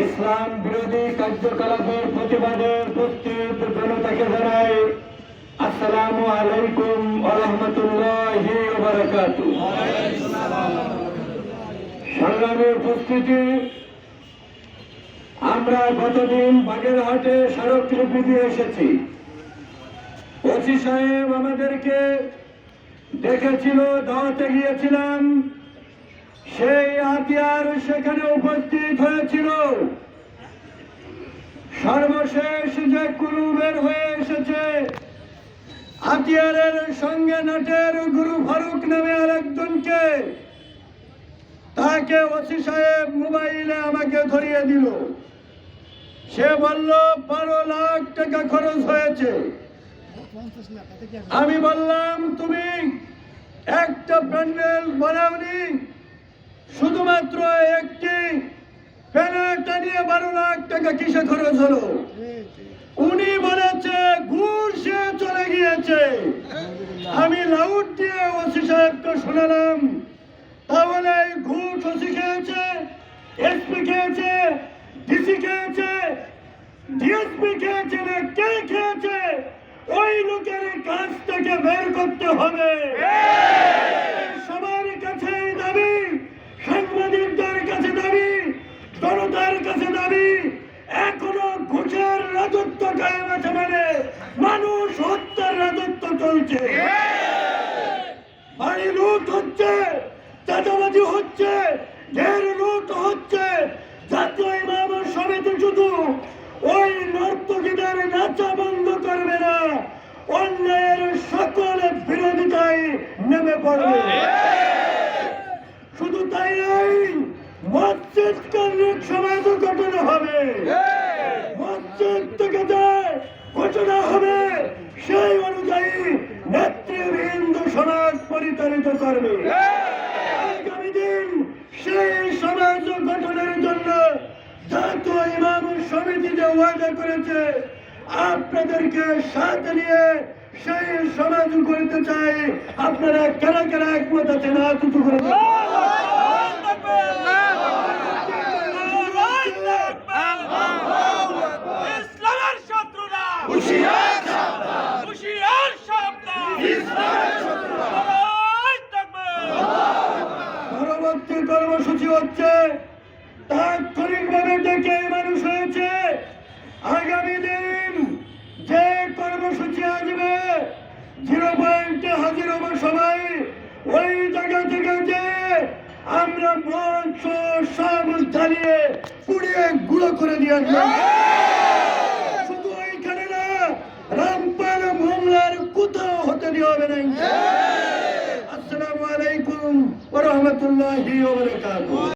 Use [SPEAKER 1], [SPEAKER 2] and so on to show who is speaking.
[SPEAKER 1] ইসলাম বিরোধী কার্যকলাপের প্রতিবাদে উপস্থিত জনতাকে জানাই আসসালামু আলাইকুম আরহামতুল্লাহ বারাকাতু। সংগ্রামী উপস্থিতি, আমরা গতদিন বাগেরহাটে স্মারকলিপি দিয়ে এসেছি। ওসি সাহেব আমাদেরকে দেখেছিল দাওয়াতে গিয়েছিলাম। সেই হাতিয়ার সেখানে উপস্থিত হয়েছিল। সর্বশেষ যে কুলু বের হয়ে এসেছে হাতিয়ারের সঙ্গে নাটের গুরু ফারুক নামে আরেকজনকে, তাকে ওসি সাহেব মোবাইলে আমাকে ধরিয়ে দিল। সে বলল, বারো লাখ টাকা খরচ হয়েছে। আমি বললাম তুমি একটা প্যান্ডেল বানাওনি। শুধুমাত্র একটি প্যানেলটা নিয়ে বারো লাখ টাকা কিসে খরচ হলো? উনি বলেছে ঘুষে চলে গিয়েছে। আমি লাউড দিয়ে ওসি সাহেবকে শোনালাম তাহলে ঘুষ ওসি খেয়েছে এসপি খেয়েছে ডিসি খেয়েছে ডিএসপি খেয়েছে না কে খেয়েছে? ওই লোকের কাছ থেকে বের করতে হবে। সবার কাছে দাবি, সাংবাদিকদের কাছে দাবি, জনতার কাছে দাবি, এখনও ঘুষের রাজত্ব কায়েম আছে মানে মানুষ হত্যার রাজত্ব চলছে। বাড়ি লুট হচ্ছে, চাঁদাবাজি হচ্ছে, ঢের লুট হচ্ছে, জাতীয় ইমাম সমিতি শুধু ওই নর্তকীদের নাচা বন্ধ করবে না। অন্যায়ের সকল বিরোধিতায় নেমে পড়বে। শুধু তাই নয় মসজিদ কেন্দ্রিক সমাজ গঠন হবে। মসজিদ থেকে ঘোষণা হবে, সেই অনুযায়ী নেতৃবৃন্দ সমাজ পরিচালিত করবে আগামী দিন সেই সমাজ গঠনের জন্য জাতীয় ইমাম সমিতি যে ওয়াদা করেছে, আপনাদেরকে সাথে নিয়ে সেই সমাজ করতে চাই আপনারা কেনা কেনা একমত আছেন উঁচু করে। পরবর্তী কর্মসূচি হচ্ছে তাৎক্ষণিকভাবে ডেকে মানুষ হয়েছে আগামী দিন যে কর্মসূচি আসবে জিরো পয়েন্টে হাজির হব সবাই। ওই জায়গা থেকে যে আমরা মঞ্চ সব জ্বালিয়ে পুড়িয়ে গুঁড়ো করে দিয়ে আসব শুধু ওইখানে না রামপাল মোংলার কোথাও হতে দেওয়া হবে না আসসালামু আলাইকুম ওয়া রাহমাতুল্লাহি ওয়া বারাকাতুহু।